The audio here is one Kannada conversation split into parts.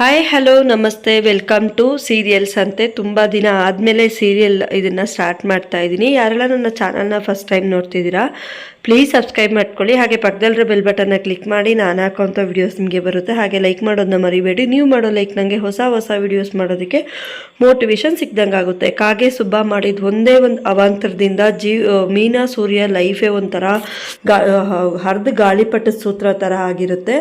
ಹಾಯ್ ಹಲೋ ನಮಸ್ತೆ ವೆಲ್ಕಮ್ ಟು ಸೀರಿಯಲ್ಸ್ ಅಂತೆ. ತುಂಬ ದಿನ ಆದಮೇಲೆ ಸೀರಿಯಲ್ ಇದನ್ನು ಸ್ಟಾರ್ಟ್ ಮಾಡ್ತಾ ಇದ್ದೀನಿ ಯಾರೆಲ್ಲ ನನ್ನ ಚಾನಲ್ನ ಫಸ್ಟ್ ಟೈಮ್ ನೋಡ್ತಿದ್ದೀರಾ ಪ್ಲೀಸ್ ಸಬ್ಸ್ಕ್ರೈಬ್ ಮಾಡ್ಕೊಳ್ಳಿ. ಹಾಗೆ ಪಕ್ಕದಲ್ಲಿರೋ ಬೆಲ್ ಬಟನ್ನ ಕ್ಲಿಕ್ ಮಾಡಿ, ನಾನು ಹಾಕೋಂಥ ವಿಡಿಯೋಸ್ ನಿಮಗೆ ಬರುತ್ತೆ. ಹಾಗೆ ಲೈಕ್ ಮಾಡೋದನ್ನ ಮರಿಬೇಡಿ. ನೀವು ಮಾಡೋ ಲೈಕ್ ನನಗೆ ಹೊಸ ಹೊಸ ವಿಡಿಯೋಸ್ ಮಾಡೋದಕ್ಕೆ ಮೋಟಿವೇಶನ್ ಸಿಕ್ದಂಗೆ ಆಗುತ್ತೆ. ಕಾಗೆ ಸುಬ್ಬ ಮಾಡಿದ ಒಂದೇ ಒಂದು ಅವಾಂತರದಿಂದ ಜೀ ಮೀನಾ ಸೂರ್ಯ ಲೈಫೇ ಒಂಥರ ಗಾ ಹರಿದು ಗಾಳಿಪಟ್ಟದ ಸೂತ್ರ ಥರ ಆಗಿರುತ್ತೆ.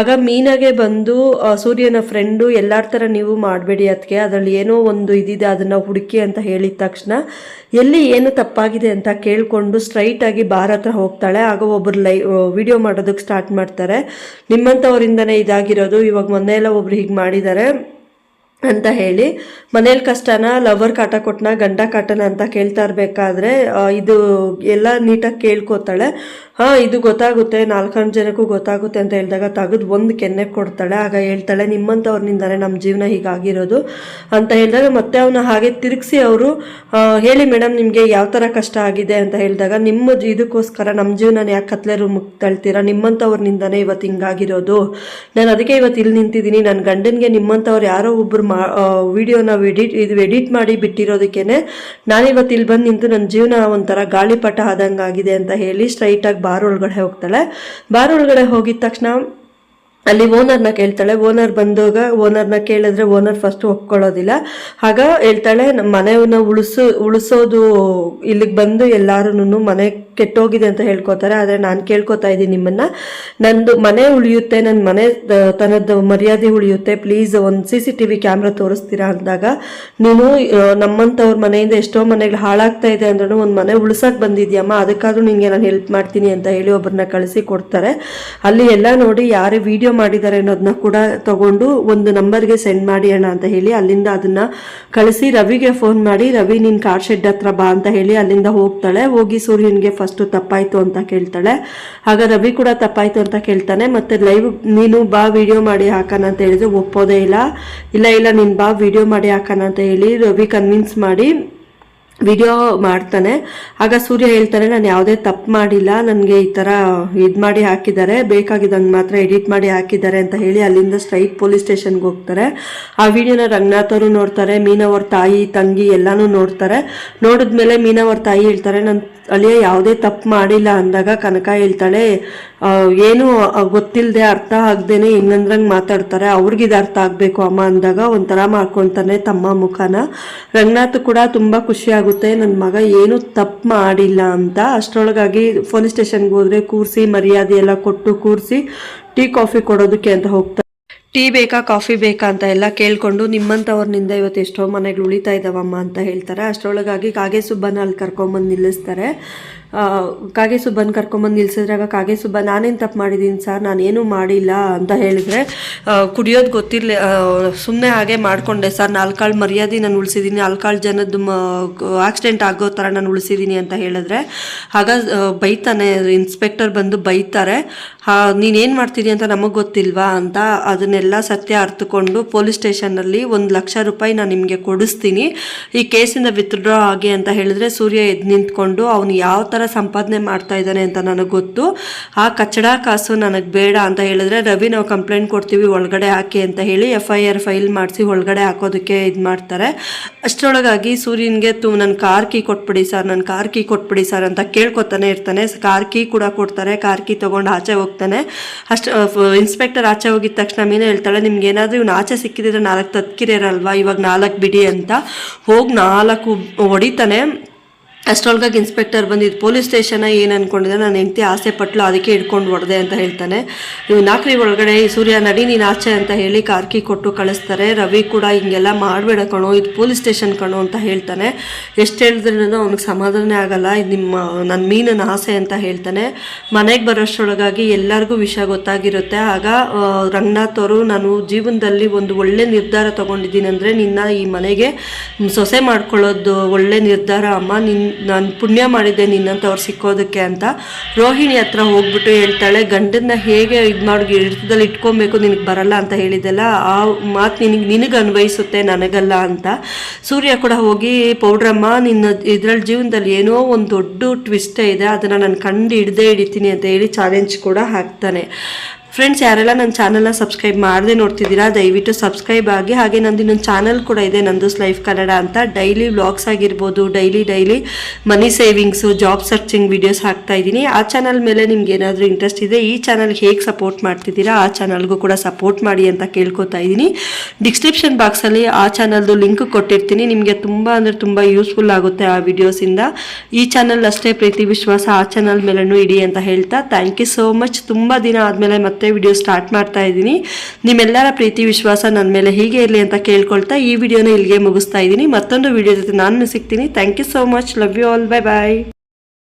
ಆಗ ಮೀನಾಗೆ ಬಂದು ಸೂರ್ಯನ ಫ್ರೆಂಡು ಎಲ್ಲರ ಥರ ನೀವು ಮಾಡಬೇಡಿ ಅದಕ್ಕೆ ಅದರಲ್ಲಿ ಏನೋ ಒಂದು ಇದಿದೆ, ಅದನ್ನು ಹುಡುಕಿ ಅಂತ ಹೇಳಿದ ತಕ್ಷಣ ಎಲ್ಲಿ ಏನು ತಪ್ಪಾಗಿದೆ ಅಂತ ಕೇಳಿಕೊಂಡು ಸ್ಟ್ರೈಟಾಗಿ ಬಾರ್ ಹತ್ರ ಹೋಗ್ತಾಳೆ. ಆಗ ಒಬ್ಬರು ಲೈ ವಿಡಿಯೋ ಮಾಡೋದಕ್ಕೆ ಸ್ಟಾರ್ಟ್ ಮಾಡ್ತಾರೆ. ನಿಮ್ಮಂಥವರಿಂದನೇ ಇದಾಗಿರೋದು. ಇವಾಗ ಮೊನ್ನೆ ಎಲ್ಲ ಒಬ್ರು ಹೀಗೆ ಮಾಡಿದ್ದಾರೆ. ಅಂತ ಹೇಳಿ ಮನೇಲಿ ಕಷ್ಟನ ಲವರ್ ಕಾಟ ಕೊಟ್ಟನ ಗಂಡ ಕಾಟನ ಅಂತ ಕೇಳ್ತಾ ಇರಬೇಕಾದ್ರೆ ಇದು ಎಲ್ಲ ನೀಟಾಗಿ ಕೇಳ್ಕೊತಾಳೆ. ಹಾಂ, ಇದು ಗೊತ್ತಾಗುತ್ತೆ ನಾಲ್ಕಾರು ಜನಕ್ಕೂ ಗೊತ್ತಾಗುತ್ತೆ ಅಂತ ಹೇಳಿದಾಗ ತೆಗೆದು ಒಂದು ಕೆನ್ನೆ ಕೊಡ್ತಾಳೆ. ಆಗ ಹೇಳ್ತಾಳೆ ನಿಮ್ಮಂಥವ್ರನಿಂದಾನೆ ನಮ್ಮ ಜೀವನ ಹೀಗಾಗಿರೋದು ಅಂತ ಹೇಳಿದಾಗ ಮತ್ತೆ ಅವನ ಹಾಗೆ ತಿರುಗಿಸಿ ಅವರು ಹೇಳಿ ಮೇಡಮ್ ನಿಮಗೆ ಯಾವ ಥರ ಕಷ್ಟ ಆಗಿದೆ ಅಂತ ಹೇಳಿದಾಗ, ನಿಮ್ಮ ಇದಕ್ಕೋಸ್ಕರ ನಮ್ಮ ಜೀವನ ಯಾಕೆ ಕತ್ಲೆ ರೂಮಿಗೆ ತಳ್ತೀರಾ? ನಿಮ್ಮಂಥವ್ರನಿಂದಾನೇ ಇವತ್ತು ಹಿಂಗಾಗಿರೋದು. ನಾನು ಅದಕ್ಕೆ ಇವತ್ತು ಇಲ್ಲಿ ನಿಂತಿದ್ದೀನಿ. ನನ್ನ ಗಂಡನಿಗೆ ನಿಮ್ಮಂಥವ್ರು ಯಾರೋ ಒಬ್ಬರು ಮಾ ವಿಡಿಯೋನ ಎಡಿಟ್ ಇದು ಎಡಿಟ್ ಮಾಡಿ ಬಿಟ್ಟಿರೋದಕ್ಕೇನೆ ನಾನಿವತ್ತು ಇಲ್ಲಿ ಬಂದು ನಿಂತು ನನ್ನ ಜೀವನ ಒಂಥರ ಗಾಳಿಪಟ ಆದಂಗೆ ಆಗಿದೆ ಅಂತ ಹೇಳಿ ಸ್ಟ್ರೈಟಾಗಿ ಬಾರ್ ಒಳಗಡೆ ಹೋಗ್ತಾಳೆ. ಬಾರ್ ಒಳಗಡೆ ಹೋಗಿದ ತಕ್ಷಣ ಅಲ್ಲಿ ಓನರ್ನ ಕೇಳ್ತಾಳೆ ಓನರ್ ಬಂದಾಗ ಓನರ್ನ ಕೇಳಿದ್ರೆ ಓನರ್ ಫಸ್ಟ್ ಒಪ್ಕೊಳ್ಳೋದಿಲ್ಲ. ಆಗ ಹೇಳ್ತಾಳೆ ನಮ್ಮ ಮನೆಯನ್ನ ಉಳಿಸು, ಉಳಿಸೋದು ಇಲ್ಲಿಗೆ ಬಂದು ಎಲ್ಲರೂ ಮನೆ ಕೆಟ್ಟೋಗಿದೆ ಅಂತ ಹೇಳ್ಕೊತಾರೆ. ಆದರೆ ನಾನು ಕೇಳ್ಕೊತಾ ಇದ್ದೀನಿ ನಿಮ್ಮನ್ನು. ನಂದು ಮನೆ ಉಳಿಯುತ್ತೆ ನನ್ನ ಮನೆ ತನ್ನದ್ದು ತನ್ನದು ಮರ್ಯಾದೆ ಉಳಿಯುತ್ತೆ. ಪ್ಲೀಸ್ ಒಂದು C C T V camera ತೋರಿಸ್ತೀರಾ ಅಂದಾಗ, ನೀನು ನಮ್ಮಂಥವ್ರ ಮನೆಯಿಂದ ಎಷ್ಟೋ ಮನೆಗಳು ಹಾಳಾಗ್ತಾ ಇದೆ ಅಂದ್ರೂ ಒಂದು ಮನೆ ಉಳಿಸೋಕೆ ಬಂದಿದ್ಯಮ್ಮ, ಅದಕ್ಕಾದ್ರೂ ನಿಂಗೆ ನಾನು ಹೆಲ್ಪ್ ಮಾಡ್ತೀನಿ ಅಂತ ಹೇಳಿ ಒಬ್ಬರನ್ನ ಕಳಿಸಿ ಕೊಡ್ತಾರೆ. ಅಲ್ಲಿ ಎಲ್ಲ ನೋಡಿ ಯಾರೇ ವಿಡಿಯೋ ಮಾಡಿದ್ದಾರೆ ಅನ್ನೋದನ್ನ ಕೂಡ ತಗೊಂಡು ಒಂದು ನಂಬರ್ಗೆ ಸೆಂಡ್ ಮಾಡಿ ಅಣ್ಣ ಅಂತ ಹೇಳಿ, ಅಲ್ಲಿಂದ ಅದನ್ನ ಕಳಿಸಿ ರವಿಗೆ ಫೋನ್ ಮಾಡಿ, ರವಿ, ನಿನ್ ಕಾರ್ ಶೆಡ್ ಹತ್ರ ಬಾ ಅಂತ ಹೇಳಿ ಅಲ್ಲಿಂದ ಹೋಗ್ತಾಳೆ. ಹೋಗಿ ಸೂರ್ಯನ್ಗೆ ಫಸ್ಟ್ ತಪ್ಪಾಯ್ತು ಅಂತ ಕೇಳ್ತಾಳೆ. ಆಗ ರವಿ ಕೂಡ ತಪ್ಪಾಯ್ತು ಅಂತ ಕೇಳ್ತಾನೆ. ಮತ್ತೆ ಲೈವ್ ನೀನು ಬಾ ವಿಡಿಯೋ ಮಾಡಿ ಹಾಕೋಣ ಅಂತ ಹೇಳಿದ್ರೆ ಒಪ್ಪೋದೇ ಇಲ್ಲ. ಇಲ್ಲ ಇಲ್ಲ, ನೀನು ಬಾ ವಿಡಿಯೋ ಮಾಡಿ ಹಾಕೋಣ ಅಂತ ಹೇಳಿ ರವಿ ಕನ್ವಿನ್ಸ್ ಮಾಡಿ ವಿಡಿಯೋ ಮಾಡ್ತಾನೆ. ಆಗ ಸೂರ್ಯ ಹೇಳ್ತಾನೆ, ನಾನು ಯಾವುದೇ ತಪ್ಪು ಮಾಡಿಲ್ಲ, ನನಗೆ ಈ ಥರ ಇದು ಮಾಡಿ ಹಾಕಿದ್ದಾರೆ, ಬೇಕಾಗಿದ್ದಂಗೆ ಮಾತ್ರ ಎಡಿಟ್ ಮಾಡಿ ಹಾಕಿದ್ದಾರೆ ಅಂತ ಹೇಳಿ ಅಲ್ಲಿಂದ ಸ್ಟ್ರೈಟ್ ಪೊಲೀಸ್ ಸ್ಟೇಷನ್ಗೆ ಹೋಗ್ತಾರೆ. ಆ ವಿಡಿಯೋನ ರಂಗನಾಥ್ ಅವರು ನೋಡ್ತಾರೆ ಮೀನವ್ರ ತಾಯಿ, ತಂಗಿ ಎಲ್ಲನೂ ನೋಡ್ತಾರೆ. ನೋಡಿದ್ಮೇಲೆ ಮೀನವ್ರ ತಾಯಿ ಹೇಳ್ತಾರೆ, ನಾನು ಅಳಿಯ ಯಾವುದೇ ತಪ್ಪು ಮಾಡಿಲ್ಲ ಅಂದಾಗ ಕನಕ ಹೇಳ್ತಾಳೆ ಏನು ಗೊತ್ತಿಲ್ಲದೆ ಅರ್ಥ ಆಗ್ದೇನೆ ಇನ್ನೊಂದ್ರಂಗೆ ಮಾತಾಡ್ತಾರೆ ಅವ್ರಿಗಿದು ಅರ್ಥ ಆಗಬೇಕು, ಅಮ್ಮ ಅಂದಾಗ ಒಂಥರ ಮಾಡ್ಕೊತಾನೆ ತಮ್ಮ ಮುಖನ. ರಂಗನಾಥ್ ಕೂಡ ತುಂಬ ಖುಷಿ ಆಗುತ್ತೆ ನನ್ನ ಮಗ ಏನು ತಪ್ಪು ಮಾಡಿಲ್ಲ ಅಂತ. ಅಷ್ಟರೊಳಗಾಗಿ ಪೊಲೀಸ್ ಸ್ಟೇಷನ್ಗೆ ಹೋದ್ರೆ ಕೂರಿಸಿ, ಮರ್ಯಾದೆ ಎಲ್ಲ ಕೊಟ್ಟು ಕೂರಿಸಿ, ಟೀ, ಕಾಫಿ ಕೊಡೋದಕ್ಕೆ ಅಂತ ಹೋಗ್ತಾರೆ ಟೀ ಬೇಕಾ, ಕಾಫಿ ಬೇಕಾ ಅಂತ ಎಲ್ಲ ಕೇಳ್ಕೊಂಡು ನಿಮ್ಮಂಥವ್ರನಿಂದ ಇವತ್ತು ಎಷ್ಟೋ ಮನೆಗಳು ಉಳಿತಾ ಇದ್ದಾವಮ್ಮ ಅಂತ ಹೇಳ್ತಾರೆ. ಅಷ್ಟರೊಳಗಾಗಿ ಕಾಗೆ ಸುಬ್ಬನ ಅಲ್ಲಿ ಕರ್ಕೊಂಬಂದು ನಿಲ್ಲಿಸ್ತಾರೆ. ಕಾಗೆ ಸುಬ್ಬನ್ ಕರ್ಕೊಂಬಂದು ನಿಲ್ಸಿದ್ರಾಗ ಕಾಗೆ ಸುಬ್ಬ, ನಾನೇನು ತಪ್ಪು ಮಾಡಿದ್ದೀನಿ ಸರ್, ನಾನೇನು ಮಾಡಿಲ್ಲ ಅಂತ ಹೇಳಿದ್ರೆ ಕುಡಿಯೋದು ಗೊತ್ತಿರಲಿ ಸುಮ್ಮನೆ ಹಾಗೆ ಮಾಡಿಕೊಂಡೆ ಸರ್, ನಾಲ್ಕಾಳು ಮರ್ಯಾದೆ ನಾನು ಉಳಿಸಿದ್ದೀನಿ ನಾಲ್ಕಾಳು ಜನದ್ದು ಆಕ್ಸಿಡೆಂಟ್ ಆಗೋ ಥರ ನಾನು ಉಳಿಸಿದ್ದೀನಿ ಅಂತ ಹೇಳಿದ್ರೆ, ಆಗ ಬೈತಾನೆ, ಇನ್ಸ್ಪೆಕ್ಟರ್ ಬಂದು ಬೈತಾರೆ ನೀನೇನು ಮಾಡ್ತೀನಿ ಅಂತ ನಮಗೆ ಗೊತ್ತಿಲ್ವಾ ಅಂತ, ಅದನ್ನೆಲ್ಲ ಸತ್ಯ ಅರ್ಥಕೊಂಡು ಪೊಲೀಸ್ ಸ್ಟೇಷನ್ನಲ್ಲಿ ಒಂದು ಲಕ್ಷ ರೂಪಾಯಿ ನಾನು ನಿಮಗೆ ಕೊಡಿಸ್ತೀನಿ, ಈ ಕೇಸಿಂದ ವಿತ್ಡ್ರಾ ಆಗಿ ಅಂತ ಹೇಳಿದ್ರೆ ಸೂರ್ಯ ಎದ್ದು ನಿಂತ್ಕೊಂಡು ಅವನು ಯಾವ ಸಂಪಾದನೆ ಮಾಡ್ತಾ ಇದ್ದಾನೆ ಅಂತ ನನಗೆ ಗೊತ್ತು. ಆ ಕಚ್ಚಡ ಕಾಸು ನನಗೆ ಬೇಡ ಅಂತ ಹೇಳಿದ್ರೆ ರವಿ ನಾವು ಕಂಪ್ಲೇಂಟ್ ಕೊಡ್ತೀವಿ, ಒಳಗಡೆ ಹಾಕಿ ಅಂತ ಹೇಳಿ ಎಫ್ ಐ ಆರ್ ಫೈಲ್ ಮಾಡಿಸಿ ಒಳಗಡೆ ಹಾಕೋದಕ್ಕೆ ಇದು ಮಾಡ್ತಾರೆ. ಅಷ್ಟರೊಳಗಾಗಿ ಸೂರ್ಯನಿಗೆ ತು ನನ್ನ ಕಾರ್ ಕೀ ಕೊಟ್ಬಿಡಿ ಸರ್ ನನ್ನ ಕಾರ್ ಕೀ ಕೊಟ್ಬಿಡಿ ಸರ್ ಅಂತ ಕೇಳ್ಕೊತಾನೆ ಇರ್ತಾನೆ. ಕಾರ್ ಕೀ ಕೂಡ ಕೊಡ್ತಾರೆ, ಕಾರ್ ಕೀ ತೊಗೊಂಡು ಆಚೆ ಹೋಗ್ತಾನೆ. ಅಷ್ಟು ಇನ್ಸ್ಪೆಕ್ಟರ್ ಆಚೆ ಹೋಗಿದ ತಕ್ಷಣ ಮೀನು ಹೇಳ್ತಾಳೆ, ನಿಮ್ಗೆ ಏನಾದರೂ ಇವ್ನು ಆಚೆ ಸಿಕ್ಕಿದ್ರೆ ನಾಲ್ಕು ತತ್ಕಿರಲ್ವಾ ಇವಾಗ ನಾಲ್ಕು ಬಿಡಿ ಅಂತ. ಹೋಗಿ ನಾಲ್ಕು ಹೊಡಿತಾನೆ. ಅಷ್ಟರೊಳಗಾಗಿ ಇನ್ಸ್ಪೆಕ್ಟರ್ ಬಂದಿದ್ದು ಪೊಲೀಸ್ ಸ್ಟೇಷನ್ ಏನು ಅನ್ಕೊಂಡಿದ್ದೆ ನಾನು ಹೆಂಡತಿ ಆಸೆ ಪಟ್ಲು ಅದಕ್ಕೆ ಹಿಡ್ಕೊಂಡು ಹೊಡೆದೆ ಅಂತ ಹೇಳ್ತಾನೆ. ನೀವು ನಾಲ್ಕರಿ ಒಳಗಡೆ ಈ ಸೂರ್ಯ ನಡಿ ನೀನು ಆಚೆ ಅಂತ ಹೇಳಿ ಕಾರ್ಕಿ ಕೊಟ್ಟು ಕಳಿಸ್ತಾರೆ. ರವಿ ಕೂಡ ಹಿಂಗೆಲ್ಲ ಮಾಡಬೇಡ ಕಣೋ, ಇದು ಪೊಲೀಸ್ ಸ್ಟೇಷನ್ ಕಣೋ ಅಂತ ಹೇಳ್ತಾನೆ. ಎಷ್ಟು ಹೇಳಿದ್ರೂ ಅವ್ನಿಗೆ ಸಮಾಧಾನ ಆಗಲ್ಲ. ಇದು ನಿಮ್ಮ ನನ್ನ ಮೀನಿನ ಆಸೆ ಅಂತ ಹೇಳ್ತಾನೆ. ಮನೆಗೆ ಬರೋಷ್ಟರೊಳಗಾಗಿ ಎಲ್ಲರಿಗೂ ವಿಷಯ ಗೊತ್ತಾಗಿರುತ್ತೆ. ಆಗ ರಂಗನಾಥ್ ಅವರು, ನಾನು ಜೀವನದಲ್ಲಿ ಒಂದು ಒಳ್ಳೆ ನಿರ್ಧಾರ ತಗೊಂಡಿದ್ದೀನಿ ಅಂದರೆ ನಿನ್ನ ಈ ಮನೆಗೆ ಸೊಸೆ ಮಾಡ್ಕೊಳ್ಳೋದು ಒಳ್ಳೆ ನಿರ್ಧಾರ ಅಮ್ಮ. ನಿನ್ ನಾನು ಪುಣ್ಯ ಮಾಡಿದ್ದೆ ನಿನ್ನಂಥವ್ರು ಸಿಕ್ಕೋದಕ್ಕೆ ಅಂತ. ರೋಹಿಣಿ ಹತ್ರ ಹೋಗ್ಬಿಟ್ಟು ಹೇಳ್ತಾಳೆ, ಗಂಡನ್ನ ಹೇಗೆ ಇದು ಮಾಡಿ, ಹಿಡಿತದಲ್ಲಿ ಇಟ್ಕೊಬೇಕು, ನಿನಗೆ ಬರಲ್ಲ ಅಂತ ಹೇಳಿದೆಲ್ಲ, ಆ ಮಾತು ನಿನಗೆ ನಿನಗೆ ಅನ್ವಯಿಸುತ್ತೆ, ನನಗಲ್ಲ ಅಂತ. ಸೂರ್ಯ ಕೂಡ ಹೋಗಿ, ಪೌಡ್ರಮ್ಮ, ನಿನ್ನ ಇದ್ರಲ್ಲಿ ಜೀವನದಲ್ಲಿ ಏನೋ ಒಂದು ದೊಡ್ಡ ಟ್ವಿಸ್ಟೇ ಇದೆ, ಅದನ್ನು ನಾನು ಕಂಡು ಹಿಡ್ದೇ ಹಿಡಿತೀನಿ ಅಂತ ಹೇಳಿ ಚಾಲೆಂಜ್ ಕೂಡ ಹಾಕ್ತಾನೆ. ಫ್ರೆಂಡ್ಸ್ ಯಾರೆಲ್ಲ ನನ್ನ ಚಾನಲ್ನ ಸಬ್ಸ್ಕ್ರೈಬ್ ಮಾಡದೆ ನೋಡ್ತಿದ್ದೀರಾ, ದಯವಿಟ್ಟು ಸಬ್ಸ್ಕ್ರೈಬ್ ಆಗಿ. ಹಾಗೆ ನಂದು ಇನ್ನೊಂದು ಚಾನಲ್ ಕೂಡ ಇದೆ ನಂದು ಲೈಫ್ ಕನ್ನಡ ಅಂತ. ಡೈಲಿ ವ್ಲಾಗ್ಸ್ ಆಗಿರ್ಬೋದು daily daily money savings job searching videos ಹಾಕ್ತಾ ಇದ್ದೀನಿ. ಆ ಚಾನಲ್ ಮೇಲೆ ನಿಮ್ಗೆ ಏನಾದರೂ ಇಂಟ್ರೆಸ್ಟ್ ಇದೆ, ಈ ಚಾನಲ್ ಹೇಗೆ ಸಪೋರ್ಟ್ ಮಾಡ್ತಿದ್ದೀರಾ, ಆ ಚಾನಲ್ಗೂ ಕೂಡ ಸಪೋರ್ಟ್ ಮಾಡಿ ಅಂತ ಕೇಳ್ಕೊತಾ ಇದ್ದೀನಿ. ಡಿಸ್ಕ್ರಿಪ್ಷನ್ ಬಾಕ್ಸಲ್ಲಿ ಆ ಚಾನಲ್ದು ಲಿಂಕ್ ಕೊಟ್ಟಿರ್ತೀನಿ. ನಿಮಗೆ ತುಂಬ ಅಂದರೆ ತುಂಬ ಯೂಸ್ಫುಲ್ ಆಗುತ್ತೆ ಆ ವಿಡಿಯೋಸಿಂದ ಈ ಚಾನಲ್ ಅಷ್ಟೇ ಪ್ರೀತಿ, ವಿಶ್ವಾಸ, ಆ ಚಾನಲ್ ಮೇಲೂ ಇಡಿ ಅಂತ ಹೇಳ್ತಾ. ಥ್ಯಾಂಕ್ ಯು ಸೋ ಮಚ್ ತುಂಬ ದಿನ ಆದಮೇಲೆ ಮತ್ತೆ ವಿಡಿಯೋ ಸ್ಟಾರ್ಟ್ ಮಾಡ್ತಾ ಇದ್ದೀನಿ. ನಿಮ್ಮೆಲ್ಲರ ಪ್ರೀತಿ, ವಿಶ್ವಾಸ ನನ್ನ ಮೇಲೆ ಹೀಗೆ ಇರಲಿ ಅಂತ ಕೇಳ್ಕೊಳ್ತಾ ಈ ವಿಡಿಯೋನ ಇಲ್ಲಿಗೆ ಮುಗಿಸ್ತಾ ಇದ್ದೀನಿ. ಮತ್ತೊಂದು ವಿಡಿಯೋ ಜೊತೆ ನಾನು ಸಿಗ್ತೀನಿ. Thank you so much love you all bye bye